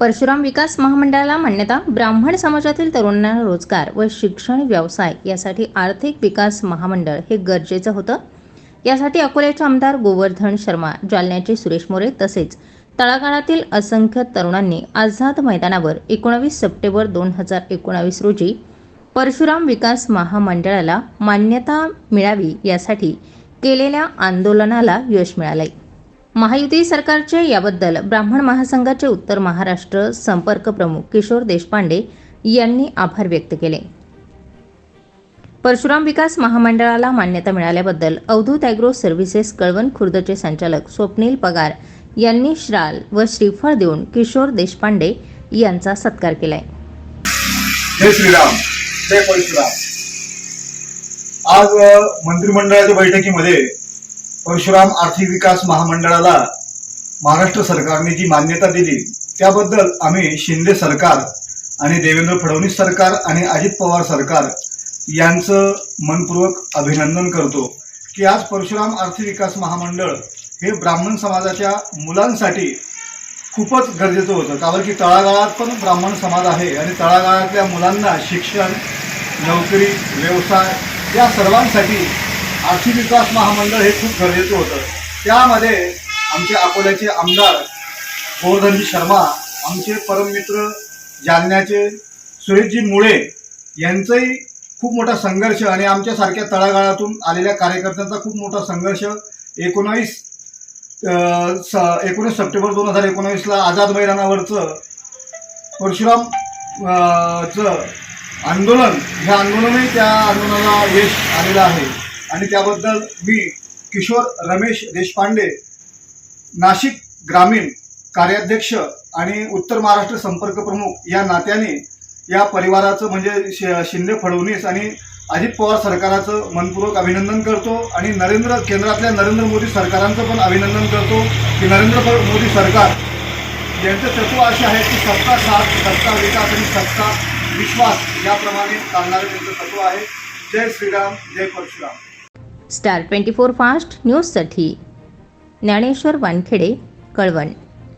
परशुराम विकास महामंडळाला मान्यता ब्राह्मण समाजातील तरुणांना रोजगार व शिक्षण व्यवसाय यासाठी आर्थिक विकास महामंडळ हे गरजेचं होतं. यासाठी अकोल्याचे आमदार गोवर्धन शर्मा जालन्याचे सुरेश मोरे तसेच तळागाळातील असंख्य तरुणांनी आझाद मैदानावर एकोणावीस सप्टेंबर दोन हजार एकोणावीस रोजी परशुराम विकास महामंडळाला मान्यता मिळावी यासाठी केलेल्या आंदोलनाला यश मिळालंय. महायुती सरकारचे याबद्दल ब्राह्मण महासंघाचे उत्तर महाराष्ट्र संपर्क प्रमुख किशोर देशपांडे यांनी आभार व्यक्त केले. परशुराम विकास महामंडळाला मान्यता मिळाल्याबद्दल अवधूत ॲग्रो सर्व्हिसेस कळवण खुर्दचे संचालक स्वप्नील पगार यांनी श्राल व श्रीफळ देऊन किशोर देशपांडे यांचा सत्कार केलाय. आज मंत्रिमंडळाच्या बैठकीमध्ये परशुराम आर्थिक विकास महामंडळाला महाराष्ट्र सरकारने जी मान्यता दिली त्याबद्दल आम्ही शिंदे सरकार आणि देवेंद्र फडणवीस सरकार आणि अजित पवार सरकार यांचं मनपूर्वक अभिनंदन करतो की आज परशुराम आर्थिक विकास महामंडळ हे ब्राह्मण समाजाच्या मुलांसाठी खूपच गरजेचं होतं. कारण की तळागाळात पण ब्राह्मण समाज आहे आणि तळागाळातल्या मुलांना शिक्षण नोकरी व्यवसाय या सर्वांसाठी आर्थिक विकास महामंडळ हे खूप गरजेचं होतं. त्यामध्ये आमचे अकोल्याचे आमदार गोवर्धनजी शर्मा आमचे परममित्र जालन्याचे सुरेशजी मुळे यांचंही खूप मोठा संघर्ष आणि आमच्यासारख्या तळागाळातून आलेल्या कार्यकर्त्यांचा खूप मोठा संघर्ष एकोणावीस स एकोणीस सप्टेंबर दोन हजार एकोणावीसला आझाद मैदानावरचं परशुराम चं आंदोलन हे आंदोलनही त्या आंदोलनाला यश आलेलं आहे. आणि त्याबद्दल मी किशोर रमेश देशपांडे नाशिक ग्रामीण कार्याध्यक्ष आणि उत्तर महाराष्ट्र संपर्क प्रमुख या नात्याने या परिवाराचं म्हणजे शि- शिंदे फडणवीस आणि अजित पवार सरकाराचं मनपूर्वक अभिनंदन करतो आणि नरेंद्र केंद्रातल्या नरेंद्र मोदी सरकारांचं पण अभिनंदन करतो की नरेंद्र मोदी सरकार यांचं तत्व असे आहे की सत्ता साथ सत्ता विकास आणि सत्ता विश्वास याप्रमाणे चालणारं त्यांचं तत्व आहे. जय श्रीराम जय Parashuram. Star twenty four fast न्यूजसाठी ज्ञानेश्वर वानखेडे कळवण.